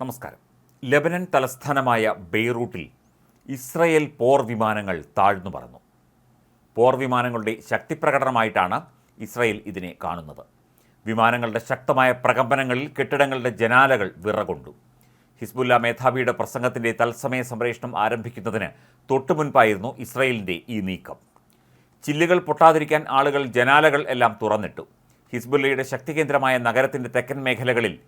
നമസ്കാരം. ലെബനൻ തലസ്ഥാനമായ ബെയ്റൂട്ടിൽ ഇസ്രയേൽ പോർ വിമാനങ്ങൾ താഴ്ന്നു പറന്നു. പോർ വിമാനങ്ങളുടെ ശക്തിപ്രകടനമായിട്ടാണ് ഇസ്രയേൽ ഇതിനെ കാണുന്നത്. വിമാനങ്ങളുടെ ശക്തമായ പ്രകമ്പനങ്ങളിൽ കെട്ടിടങ്ങളുടെ ജനാലകൾ വിറകൊണ്ടു. ഹിസ്ബുല്ല മേധാവിയുടെ പ്രസംഗത്തിന്റെ തത്സമയ സംപ്രേഷണം ആരംഭിക്കുന്നതിന് തൊട്ടുമുൻപായിരുന്നു ഇസ്രയേലിന്റെ ഈ നീക്കം. ചില്ലുകൾ പൊട്ടാതിരിക്കാൻ ആളുകൾ ജനാലകൾ എല്ലാം തുറന്നിട്ടു. ഹിസ്ബുല്ലയുടെ ശക്തികേന്ദ്രമായ നഗരത്തിന്റെ തെക്കൻ മേഖലകളിൽ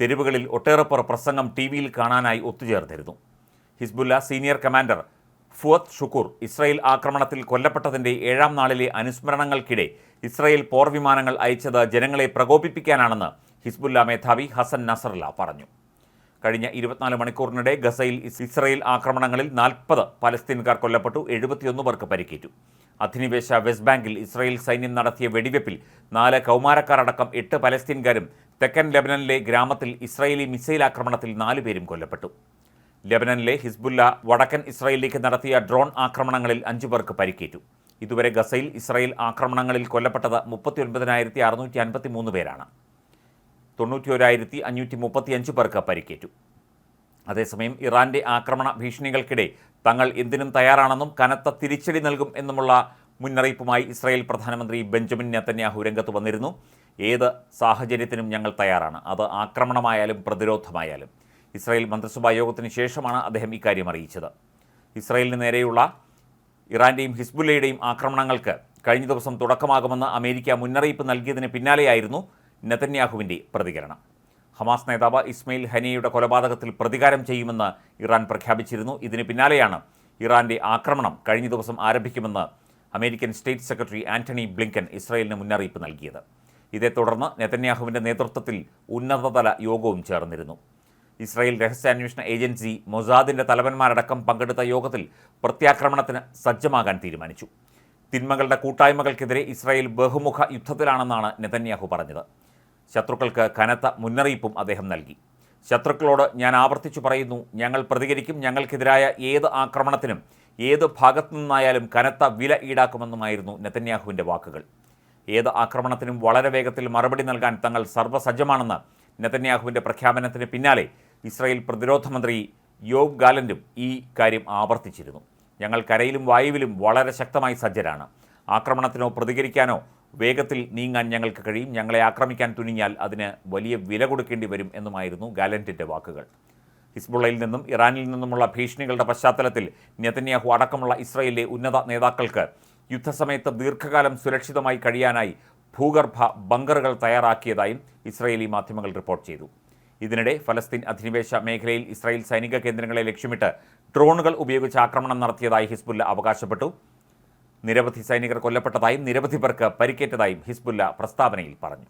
തെരുവുകളിൽ ഒട്ടേറെ പേർ പ്രസംഗം ടി വിയിൽ കാണാനായി ഒത്തുചേർന്നിരുന്നു. Hezbollah senior commander Fuad Shukr Israel ആക്രമണത്തിൽ കൊല്ലപ്പെട്ടതിന്റെ ഏഴാം നാളിലെ അനുസ്മരണങ്ങൾക്കിടെ ഇസ്രായേൽ പോർ വിമാനങ്ങൾ അയച്ചത് ജനങ്ങളെ പ്രകോപിപ്പിക്കാനാണെന്ന് ഹിസ്ബുല്ല മേധാവി ഹസൻ നസറുല്ല പറഞ്ഞു. കഴിഞ്ഞ ഇരുപത്തിനാല് മണിക്കൂറിനിടെ ഗസയിൽ ഇസ്രയേൽ ആക്രമണങ്ങളിൽ നാൽപ്പത് പലസ്തീൻകാർ കൊല്ലപ്പെട്ടു എഴുപത്തിയൊന്ന് പേർക്ക് പരിക്കേറ്റു. അധിനിവേശ വെസ്റ്റ് ബാങ്കിൽ ഇസ്രയേൽ സൈന്യം നടത്തിയ വെടിവെപ്പിൽ നാല് കൗമാരക്കാരടക്കം എട്ട് പലസ്തീൻകാരും തെക്കൻ ലെബനനിലെ ഗ്രാമത്തിൽ ഇസ്രായേലി മിസൈൽ ആക്രമണത്തിൽ നാലുപേരും കൊല്ലപ്പെട്ടു. ലെബനനിലെ ഹിസ്ബുല്ല വടക്കൻ ഇസ്രായേലിലേക്ക് നടത്തിയ ഡ്രോൺ ആക്രമണങ്ങളിൽ അഞ്ചു പേർക്ക് പരിക്കേറ്റു. ഇതുവരെ ഗസയിൽ ഇസ്രായേൽ ആക്രമണങ്ങളിൽ കൊല്ലപ്പെട്ടത് മുപ്പത്തി ഒൻപതിനായിരത്തി അറുന്നൂറ്റി അൻപത്തി മൂന്ന് പേരാണ്. തൊണ്ണൂറ്റിയൊരായിരത്തി അഞ്ഞൂറ്റി മുപ്പത്തിയഞ്ച് പേർക്ക് പരിക്കേറ്റു. അതേസമയം ഇറാന്റെ ആക്രമണ ഭീഷണികൾക്കിടെ തങ്ങൾ എന്തിനും തയ്യാറാണെന്നും കനത്ത തിരിച്ചടി നൽകും എന്നുമുള്ള മുന്നറിയിപ്പുമായി ഇസ്രായേൽ പ്രധാനമന്ത്രി ബെഞ്ചമിൻ നെത്തന്യാഹു രംഗത്ത് വന്നിരുന്നു. ഏത് സാഹചര്യത്തിനും ഞങ്ങൾ തയ്യാറാണ്. അത് ആക്രമണമായാലും പ്രതിരോധമായാലും. ഇസ്രായേൽ മന്ത്രിസഭാ യോഗത്തിന് ശേഷമാണ് അദ്ദേഹം ഇക്കാര്യം അറിയിച്ചത്. ഇസ്രായേലിന് നേരെയുള്ള ഇറാന്റെയും ഹിസ്ബുല്ലയുടെയും ആക്രമണങ്ങൾക്ക് കഴിഞ്ഞ ദിവസം തുടക്കമാകുമെന്ന് അമേരിക്ക മുന്നറിയിപ്പ് നൽകിയതിന് പിന്നാലെയായിരുന്നു നെതന്യാഹുവിന്റെ പ്രതികരണം. ഹമാസ് നേതാവ് ഇസ്മയിൽ ഹനിയയുടെ കൊലപാതകത്തിൽ പ്രതികാരം ചെയ്യുമെന്ന് ഇറാൻ പ്രഖ്യാപിച്ചിരുന്നു. ഇതിന് പിന്നാലെയാണ് ഇറാന്റെ ആക്രമണം കഴിഞ്ഞ ദിവസം ആരംഭിക്കുമെന്ന് American state secretary Antony Blinken ഇസ്രായേലിന് മുന്നറിയിപ്പ് നൽകിയത്. ഇതേ തുടർന്ന് നെതന്യാഹുവിന്റെ നേതൃത്വത്തിൽ ഉന്നതതല യോഗവും ചേർന്നിരുന്നു. ഇസ്രായേൽ രഹസ്യാന്വേഷണ ഏജൻസി മൊസാദിന്റെ തലവന്മാരടക്കം പങ്കെടുത്ത യോഗത്തിൽ പ്രത്യാക്രമണത്തിന് സജ്ജമാകാൻ തീരുമാനിച്ചു. തിന്മകളുടെ കൂട്ടായ്മകൾക്കെതിരെ ഇസ്രായേൽ ബഹുമുഖ യുദ്ധത്തിലാണെന്നാണ് നെതന്യാഹു പറഞ്ഞത്. ശത്രുക്കൾക്ക് കനത്ത മുന്നറിയിപ്പും അദ്ദേഹം നൽകി. ശത്രുക്കളോട് ഞാൻ ആവർത്തിച്ചു പറയുന്നു ഞങ്ങൾ പ്രതികരിക്കും ഞങ്ങൾക്കെതിരായ ഏത് ആക്രമണത്തിനും ഏത് ഭാഗത്തു നിന്നായാലും കനത്ത വില ഈടാക്കുമെന്നുമായിരുന്നു നെതന്യാഹുവിന്റെ വാക്കുകൾ. ഏത് ആക്രമണത്തിനും വളരെ വേഗത്തിൽ മറുപടി നൽകാൻ തങ്ങൾ സർവസജ്ജമാണെന്ന് നെതന്യാഹുവിന്റെ പ്രഖ്യാപനത്തിന് പിന്നാലെ ഇസ്രായേൽ പ്രതിരോധ മന്ത്രി യോബ് ഗാലൻഡും ഈ കാര്യം ആവർത്തിച്ചിരുന്നു. ഞങ്ങൾ കരയിലും വായുവിലും വളരെ ശക്തമായി സജ്ജരാണ്. ആക്രമണത്തിനോ പ്രതികരിക്കാനോ വേഗത്തിൽ നീങ്ങാൻ ഞങ്ങൾക്ക് കഴിയും. ഞങ്ങളെ ആക്രമിക്കാൻ തുനിഞ്ഞാൽ അതിന് വലിയ വില കൊടുക്കേണ്ടി വരും എന്നുമായിരുന്നു ഗാലന്റിന്റെ വാക്കുകൾ. ഹിസ്ബുള്ളയിൽ നിന്നും ഇറാനിൽ നിന്നുമുള്ള ഭീഷണികളുടെ പശ്ചാത്തലത്തിൽ നെതന്യാഹു അടക്കമുള്ള ഇസ്രയേലിലെ ഉന്നത നേതാക്കൾക്ക് യുദ്ധസമയത്ത് ദീർഘകാലം സുരക്ഷിതമായി കഴിയാനായി ഭൂഗർഭ ബങ്കറുകൾ തയ്യാറാക്കിയതായും ഇസ്രയേലി മാധ്യമങ്ങൾ റിപ്പോർട്ട് ചെയ്തു. ഇതിനിടെ ഫലസ്തീൻ അധിനിവേശ മേഖലയിൽ ഇസ്രായേൽ സൈനിക കേന്ദ്രങ്ങളെ ലക്ഷ്യമിട്ട് ഡ്രോണുകൾ ഉപയോഗിച്ച് ആക്രമണം നടത്തിയതായി ഹിസ്ബുല്ല അവകാശപ്പെട്ടു. നിരവധി സൈനികർ കൊല്ലപ്പെട്ടതായും നിരവധി പേർക്ക് പരിക്കേറ്റതായും ഹിസ്ബുല്ല പ്രസ്താവനയിൽ പറഞ്ഞു.